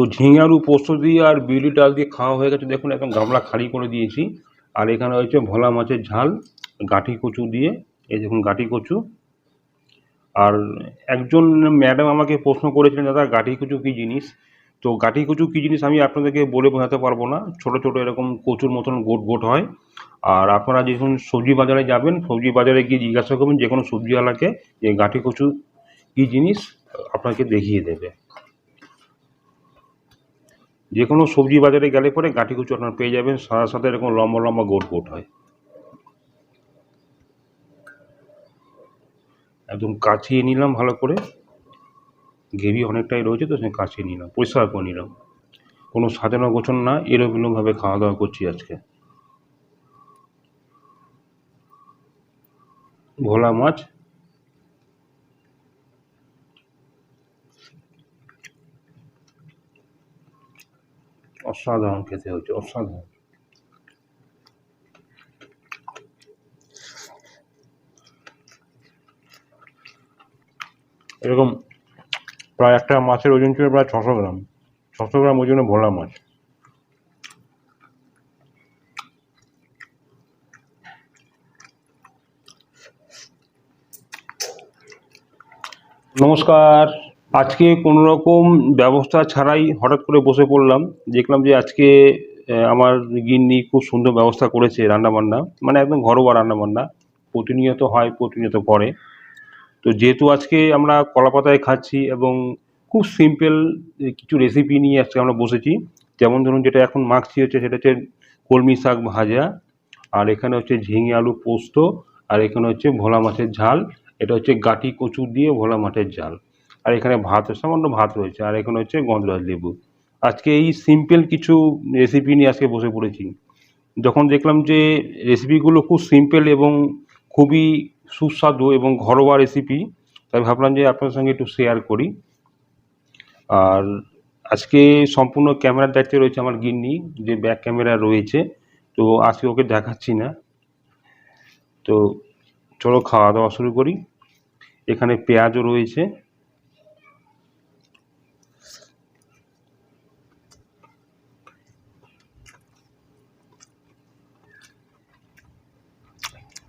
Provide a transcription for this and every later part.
তো ঝিঙে আলু পোস্ত দিয়ে আর বিউলি ডাল দিয়ে খাওয়া হয়ে গেছে। দেখুন, একদম গামলা খালি করে দিয়েছি। আর এখানে হচ্ছে ভোলা মাছের ঝাল, গাঁঠি কচু দিয়ে। এই দেখুন, গাঁঠি কচু। আর একজন ম্যাডাম আমাকে প্রশ্ন করেছিলেন, দাদা, গাঁঠি কচু কী জিনিস? তো গাঁঠি কচু কী জিনিস আমি আপনাদেরকে বলে বোঝাতে পারব না। ছোট ছোট এরকম কচুর মতন গোট গোট হয়। আর আপনারা যখন সবজি বাজারে যাবেন, সবজি বাজারে গিয়ে জিজ্ঞাসা করবেন, যে কোনো সবজিওয়ালাকে যে গাঁঠি কচু কী জিনিস? আপনাকে দেখিয়ে দেবে। যে কোনো সবজি বাজারে গেলে পরে গাঁঠি কচু আপনারা পেয়ে যাবেন সাদা সাথে এরকম লম্বা লম্বা গোট গোট হয়। একদম কাছিয়ে নিলাম ভালো করে। গ্রেভি অনেকটাই রয়েছে তো সে কাছিয়ে নিলাম, পরিষ্কার করে নিলাম। কোনো সাজানো গোছন না, এলোমেলোভাবে খাওয়া দাওয়া করছি আজকে। ভোলা মাছ অসাধারণ খেতে হচ্ছে অসাধারণ। এরকম প্রায় একটা মাছের ওজন ছিল প্রায় ছশো গ্রাম। ছশো গ্রাম ওজনে ভোলা মাছ। নমস্কার। আজকে কোনো রকম ব্যবস্থা ছাড়াই হঠাৎ করে বসে পড়লাম। দেখলাম যে আজকে আমার গিন্নি খুব সুন্দর ব্যবস্থা করেছে রান্নাবান্না। মানে একদম ঘরোয়া রান্নাবান্না। প্রতিনিয়ত হয়, প্রতিনিয়ত করে। তো যেহেতু আজকে আমরা কলা পাতায় খাচ্ছি এবং খুব সিম্পল কিছু রেসিপি নিয়ে আজকে আমরা বসেছি। যেমন ধরুন যেটা এখন মাখছি হচ্ছে সেটা হচ্ছে কলমি শাক ভাজা, আর এখানে হচ্ছে ঝিঙে আলু পোস্ত, আর এখানে হচ্ছে ভোলা মাছের ঝাল। এটা হচ্ছে গাটি কচু দিয়ে ভোলা মাছের ঝাল। আর এখানে ভাত সামান্য ভাত রয়েছে, আর এখানে হচ্ছে গন্ধরাজ লেবু। আজকে এই সিম্পল কিছু রেসিপি নিয়ে আজকে বসে পড়েছি। যখন দেখলাম যে রেসিপিগুলো খুব সিম্পল এবং খুবই সুস্বাদু এবং ঘরোয়া রেসিপি তাই ভাবলাম যে আপনার সঙ্গে একটু শেয়ার করি। আর আজকে সম্পূর্ণ ক্যামেরার দায়িত্বে রয়েছে আমার গিন্নি, যে ব্যাক ক্যামেরা রয়েছে, তো আজকে ওকে দেখাচ্ছি না। তো চলো খাওয়া দাওয়া শুরু করি। এখানে পেঁয়াজও রয়েছে।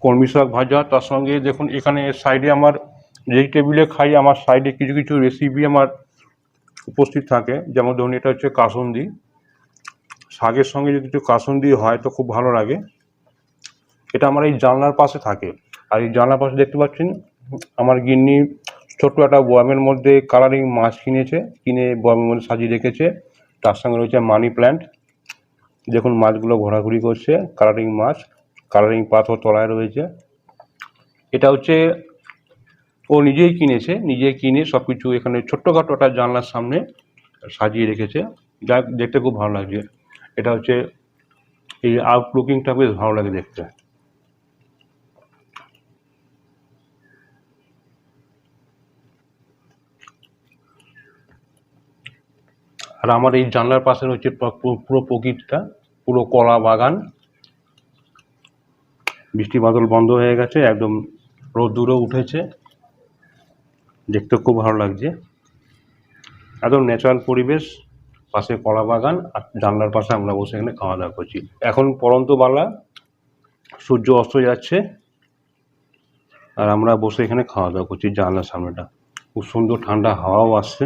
কলমি শাক ভাজা তার সঙ্গে দেখুন এখানে সাইডে আমার যেই টেবিলে খাই, আমার সাইডে কিছু কিছু রেসিপি আমার উপস্থিত থাকে। যেমন ধরুন এটা হচ্ছে কাসুন্দি। শাকের সঙ্গে যদি একটু কাসুন্দি হয় তো খুব ভালো লাগে। এটা আমার এই জানলার পাশে থাকে। আর এই জানলার পাশে দেখতে পাচ্ছেন, আমার গিন্নি ছোট্ট একটা বয়ামের মধ্যে কালারিং মাছ কিনেছে, কিনে বয়ামের মধ্যে সাজিয়ে রেখেছে। তার সঙ্গে রয়েছে মানি প্ল্যান্ট দেখুন মাছগুলো ঘোরাঘুরি করছে কালারিং মাছ। কালারিং পাথর তলায় রয়েছে। এটা হচ্ছে ও নিজেই কিনেছে নিজে কিনে সব কিছু এখানে ছোট্টখাটো একটা জানলার সামনে সাজিয়ে রেখেছে। যা দেখতে খুব ভালো লাগছে। এটা হচ্ছে এই আউটলুকিংটা বেশ ভালো লাগে দেখতে। আর আমার এই জানলার পাশে হচ্ছে পুরো প্রকৃতিটা, পুরো কলা বাগান। বৃষ্টি বাদল বন্ধ হয়ে গেছে, একদম রোদ্দুরও উঠেছে। দেখতে খুব ভালো লাগছে। একদম ন্যাচারাল পরিবেশ, পাশে কলা বাগান আর জানলার পাশে আমরা বসে এখানে খাওয়া দাওয়া করছি। এখন পরন্ত বালা, সূর্য অস্ত যাচ্ছে আর আমরা বসে এখানে খাওয়া দাওয়া করছি জানলার সামনেটা। খুব সুন্দর ঠান্ডা হাওয়াও আসছে,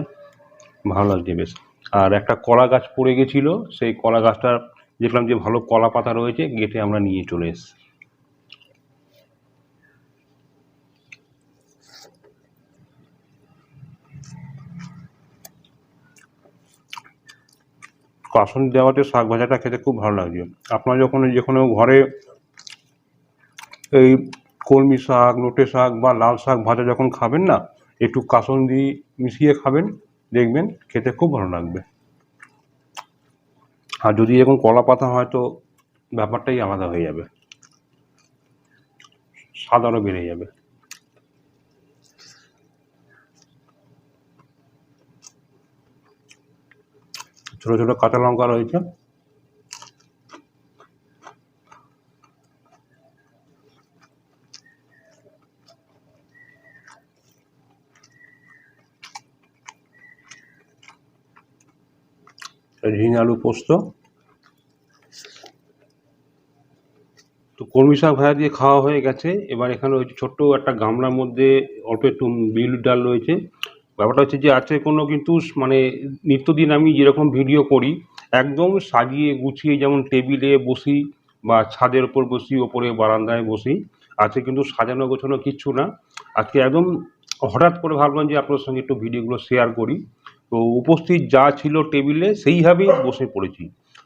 ভালো লাগছে বেশ। আর একটা কলা গাছ পড়ে গেছিল, সেই কলা গাছটা দেখলাম যে ভালো কলা পাতা রয়েছে, গেটে আমরা নিয়ে চলে এসেছি। কাসন দেওয়াতে শাক ভাজাটা খেতে খুব ভালো লাগছে আপনার যখন যে কোনো ঘরে এই কলমি শাক নোটে শাক বা লাল শাক ভাজা যখন খাবেন না, একটু কাসন দিয়ে মিশিয়ে খাবেন, দেখবেন খেতে খুব ভালো লাগবে। আর যদি এরকম কলা পাতা হয় তো ব্যাপারটাই আলাদা হয়ে যাবে। স্বাদ আরও বেড়ে যাবে। ছোটো ছোটো কাঁচা লঙ্কা রয়েছে। ঝিঙে আলু পোস্ত। তো কলমি শাক ভাজা দিয়ে খাওয়া হয়ে গেছে। এবার এখানে ওই ছোট্ট একটা গামলার মধ্যে অল্প একটু বিউলির ডাল রয়েছে। ব্যাপারটা হচ্ছে যে আজকে কোনো কিন্তু মানে নিত্যদিন আমি যেরকম ভিডিও করি, একদম সাজিয়ে গুছিয়ে যেমন টেবিলে বসি বা ছাদের ওপর বসি, ওপরে বারান্দায় বসি, আজকে কিন্তু সাজানো গোছানো কিচ্ছু না। আজকে একদম হঠাৎ করে ভাবলাম যে আপনার সঙ্গে একটু ভিডিওগুলো শেয়ার করি। তো উপস্থিত যা ছিল টেবিলে সেইভাবেই বসে পড়েছি।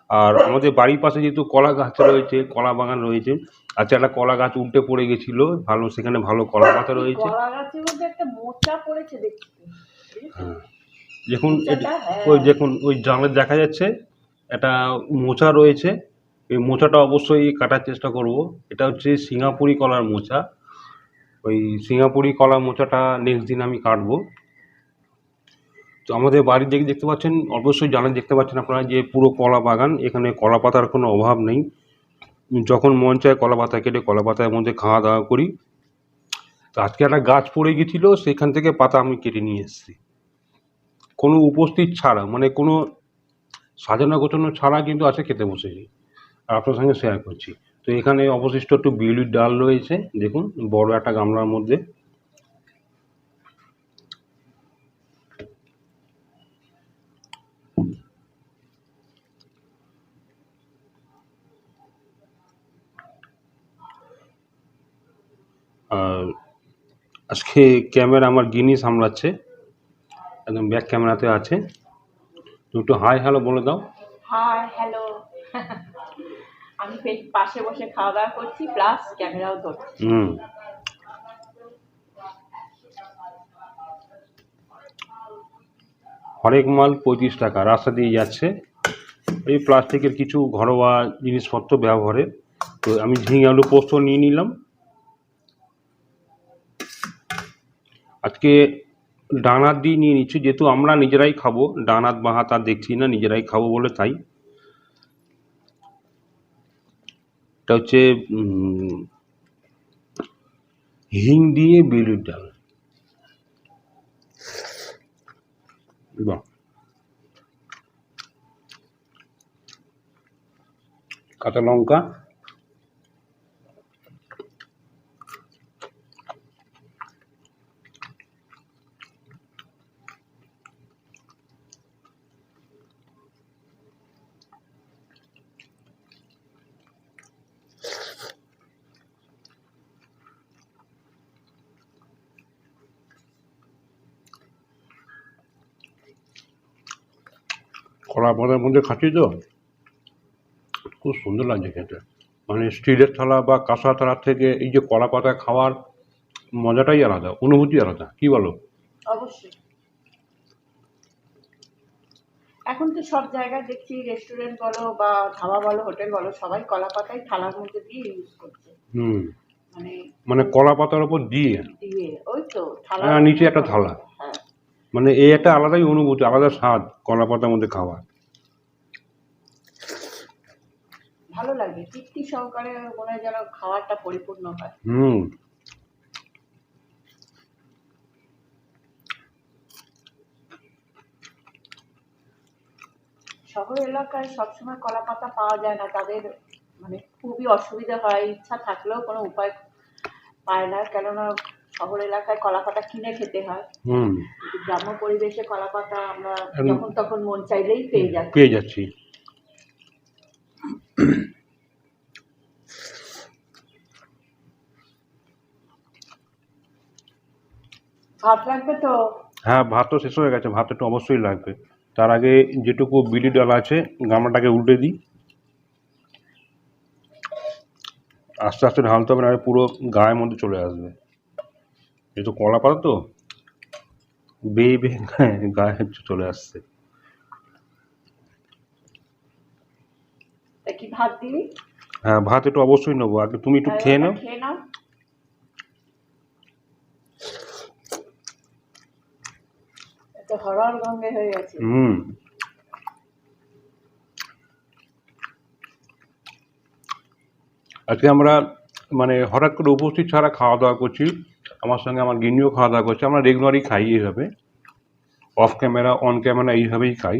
আর আমাদের বাড়ির পাশে যেহেতু কলা গাছ রয়েছে কলা বাগান রয়েছে আচ্ছা একটা কলা গাছ উল্টে পড়ে গেছিল ভালো সেখানে ভালো কলা পাতা রয়েছে। কলা হ্যাঁ। দেখুন মোচাটা, হ্যাঁ। ওই দেখুন ওই জানলা দেখা যাচ্ছে একটা মোচা রয়েছে এই মোচাটা অবশ্যই কাটার চেষ্টা করব। এটা হচ্ছে সিঙ্গাপুরি কলার মোচা। ওই সিঙ্গাপুরি কলার মোচাটা নেক্সট দিন আমি কাটবো। তো আমাদের বাড়ির দিকে দেখতে পাচ্ছেন, অবশ্যই জানেন, দেখতে পাচ্ছেন আপনারা যে পুরো কলা বাগান, এখানে কলা পাতার কোনো অভাব নেই। যখন মন চায় কলা পাতা কেটে কলা পাতার মধ্যে খাওয়া দাওয়া করি। তো আজকে একটা গাছ পড়ে গেছিল সেখান থেকে পাতা আমি কেটে নিয়ে এসেছি। কোনো উপস্থিত ছাড়া মানে কোনো সাজানো গোছানো ছাড়া কিন্তু আছে খেতে বসেছি। আর আপনার সঙ্গে শেয়ার করছি। তো এখানে অবশিষ্ট একটু বিউলির ডাল রয়েছে, দেখুন, বড় একটা গামলার মধ্যে। আজকে ক্যামেরা আমার গিনি সামলাচ্ছে একদম ব্যাক ক্যামেরাতে আছে। একটু হাই হ্যালো বলে দাও। হাই হ্যালো আমি পাশে বসে খাওয়া দাওয়া করছি প্লাস ক্যামেরাও ধরছি। হুম। হরেক মাল পঁয়ত্রিশ টাকা রাস্তা দিয়ে যাচ্ছে। এই প্লাস্টিকের কিছু ঘরোয়া জিনিসপত্র ব্যবহারে। তো আমি ঝিঙে আলু পোস্ত নিয়ে নিলাম। আজকে ডানাত দিয়ে নিয়ে নিচ্ছি, যেহেতু আমরা নিজেরাই খাব ডানাত বাহাত আর দেখছি না, নিজেরাই খাব বলে তাই। এটা হচ্ছে হিং দিয়ে বিউলির ডাল। বাহ। কাঁচা লঙ্কা। কলা পাতার মধ্যে খাচ্ছি তো? খুব সুন্দর লাগছে খেতে। মানে স্টিলের থালা বা কাঁসা থালার থেকে এই যে কলা পাতা খাওয়ার মজাটাই আলাদা অনুভূতি আলাদা। কি বলো? অবশ্যই। এখন তো সব জায়গায় দেখছি রেস্টুরেন্ট বলো বা ধাবা বলো হোটেল বলো সবাই কলা পাতায় থালার মধ্যে দিয়ে ইউজ করছে। হুম। মানে মানে কলা পাতার ওপর দিয়ে? দিয়ে ওই তো থালা হ্যাঁ, নিচে একটা থালা। হ্যাঁ। মানে এই একটা আলাদাই অনুভূতি আলাদা স্বাদ কলা পাতার মধ্যে খাওয়া ভালো লাগে। তৃপ্তি সহকারে মনে হয় যেন খাবারটা পরিপূর্ণ হয়। হুম। শহর এলাকায় সবসময় কলা পাতা পাওয়া যায় না। তাদের মানে খুবই অসুবিধা হয়। ইচ্ছা থাকলেও কোনো উপায় পায় না। কেননা শহর এলাকায় কলা পাতা কিনে খেতে হয়। হুম। গ্রাম্য পরিবেশে কলা পাতা আমরা। যখন তখন মন চাইলেই পেয়ে যাচ্ছি। পেয়ে যাচ্ছি। ভাত লাগবে তো? হ্যাঁ ভাত তো শেষ হয়ে গেছে ভাত একটু অবশ্যই লাগবে। তার আগে যেটুকু বিলি ডাল আছে গামলাটাকে উল্টে দিই। আস্তে আস্তে ঢালতে হবে না পুরো গায়ের মধ্যে চলে আসবে। যেহেতু কলা পাতা তো? বেয়ে বেয়ে গায়ে গায়ে চলে আসছে। কি ভাত দিবি হ্যাঁ ভাত একটু অবশ্যই নেব। আগে তুমি একটু হ্যাঁ, খেয়ে নাও। খেয়ে নাও। হরর গঙ্গে হয়ে গেছে। হুম। আজকে আমরা মানে হঠাৎ করে উপস্থিত ছাড়া খাওয়া দাওয়া করছি। আমার সঙ্গে আমার গিন্নিও খাওয়া দাওয়া করছে। আমরা রেগুলারই খাই এইভাবে। অফ ক্যামেরা অন ক্যামেরা এইভাবেই খাই।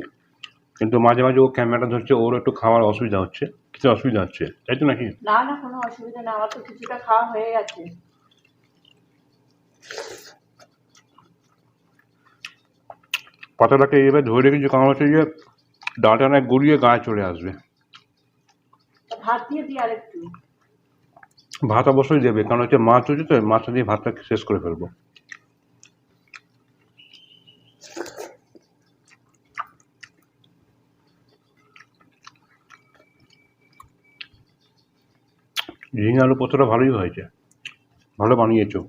কিন্তু মাঝে মাঝে ও ক্যামেরাটা ধরছে ওর একটু খাওয়ার অসুবিধা হচ্ছে। কিছু অসুবিধা হচ্ছে। তাই তো নাকি? না না কোনো অসুবিধা না আমার তো কিছুটা খাওয়া হয়ে গেছে। পাতাটাকে এবার ধরে রেখেছি কারণ হচ্ছে যে ডালটা না গড়িয়ে গায়ে চলে আসবে। ভাত দিয়ে দিই আর ভাত অবশ্যই দেবে কারণ হচ্ছে মাছ হচ্ছে তো মাছটা দিয়ে ভাতটা শেষ করে ফেলব। ঝিঙে আলু পোস্তটা ভালোই হয়েছে ভালো বানিয়েছো।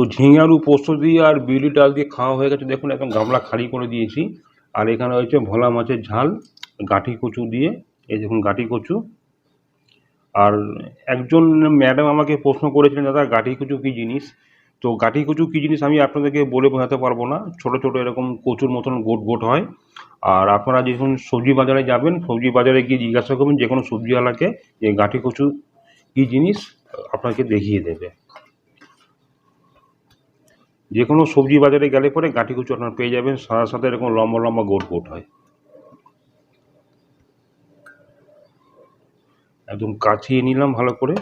তো ঝিঙে আলু পোস্ত দিয়ে আর বিউলি ডাল দিয়ে খাওয়া হয়ে গেছে। দেখুন, একদম গামলা খালি করে দিয়েছি। আর এখানে হয়েছে ভোলা মাছের ঝাল, গাঁঠি কচু দিয়ে। এই দেখুন, গাঁঠি কচু। আর একজন ম্যাডাম আমাকে প্রশ্ন করেছিলেন, দাদা, গাঁঠি কচু কী জিনিস? তো গাঁঠি কচু কী জিনিস আমি আপনাদেরকে বলে বোঝাতে পারব না। ছোট ছোট এরকম কচুর মতন গোট গোট হয়। আর আপনারা যখন সবজি বাজারে যাবেন, সবজি বাজারে গিয়ে জিজ্ঞাসা করবেন, যে কোনো সবজিওয়ালাকে যে গাঁঠি কচু কী জিনিস? আপনাকে দেখিয়ে দেবে। যে কোনো সবজি বাজারে গেলে পরে গাঁঠি কচু আপনারা পেয়ে যাবেন সাদা সাথে এরকম লম্বা লম্বা গোট গোট হয়। একদম কাছিয়ে নিলাম ভালো করে।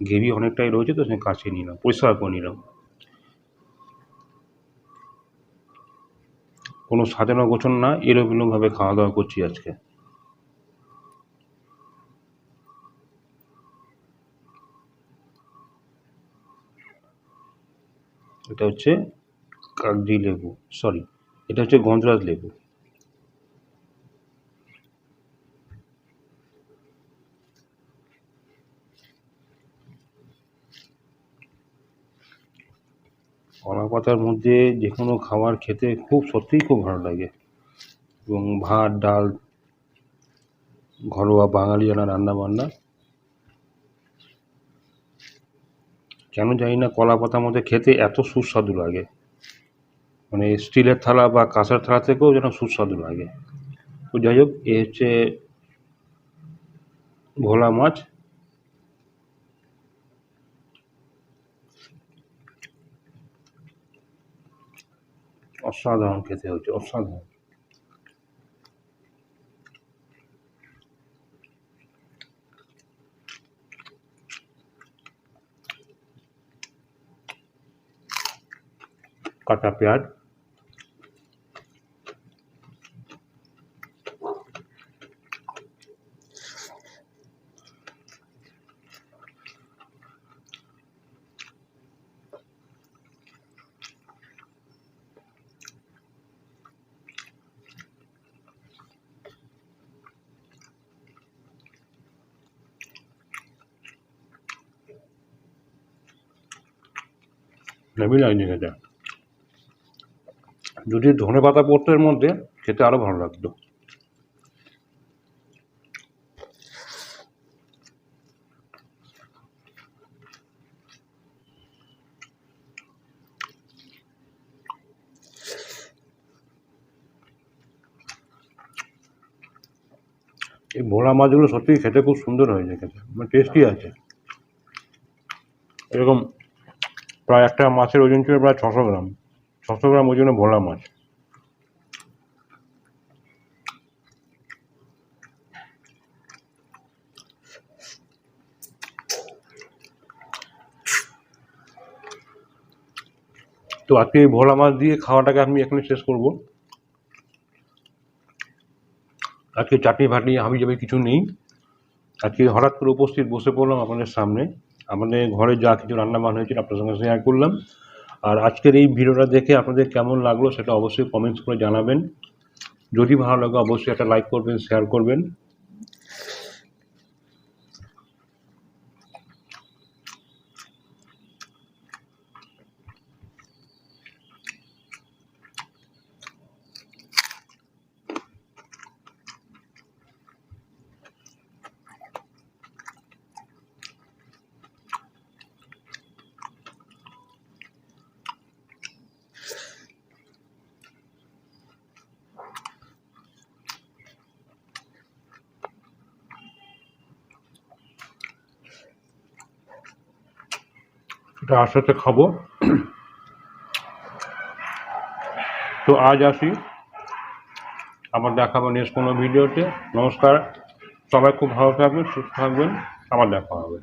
ঘেবি অনেকটাই রয়েছে তো সে কাছিয়ে নিলাম, পরিষ্কার করে নিলাম। কোনো সাজানো গোছন না, এলোমেলোভাবে খাওয়া দাওয়া করছি আজকে। এটা হচ্ছে কাগজি লেবু সরি এটা হচ্ছে গন্ধরাজ লেবু। কলা পাতার মধ্যে যে কোনো খাবার খেতে খুব, সত্যিই খুব ভালো লাগে। এবং ভাত, ডাল, ঘরোয়া বাঙালি বাঙালিয়ানা রান্না কেন জানি না, কলা পাতার মধ্যে খেতে এত সুস্বাদু লাগে। মানে স্টিলের থালা বা কাঁচের থালা থেকেও যেন সুস্বাদু লাগে। তো যাই হোক, এ হচ্ছে ভোলা মাছ। অসাধারণ খেতে হচ্ছে অসাধারণ। কাটা পেঁয়াজ হেভি লাগছে খেতে যদি ধনে পাতা পড়তো এর মধ্যে, খেতে আরও ভালো লাগতো। এই ভোলা মাছগুলো সত্যিই খেতে খুব সুন্দর হয়েছে খেতে মানে টেস্টি আছে। এরকম প্রায় একটা মাছের ওজন ছিল প্রায় ছশো গ্রাম। ছশো গ্রাম ওজনে ভোলা মাছ। তো আজকে এই ভোলা মাছ দিয়ে খাওয়াটাকে আমি এখানে শেষ করব। আজকে চাটনি ফাটনি আমি যাবে কিছু নেই। আজকে হঠাৎ করে উপস্থিত বসে পড়লাম আপনাদের সামনে। আমাদের ঘরে যা কিছু রান্না বান্না হয়েছিল আপনার সঙ্গে শেয়ার করলাম। আর আজকের এই ভিডিওটা দেখে আপনাদের কেমন লাগল সেটা অবশ্যই কমেন্টস করে জানাবেন। যদি ভালো লাগে অবশ্যই একটা লাইক করবেন শেয়ার করবেন। ওটা সাথে খাব তো আজ আসি। আবার দেখাবো নেক্সট কোনো ভিডিওতে। নমস্কার। সবাই খুব ভালো থাকবেন, সুস্থ থাকবেন। আবার দেখা হবে।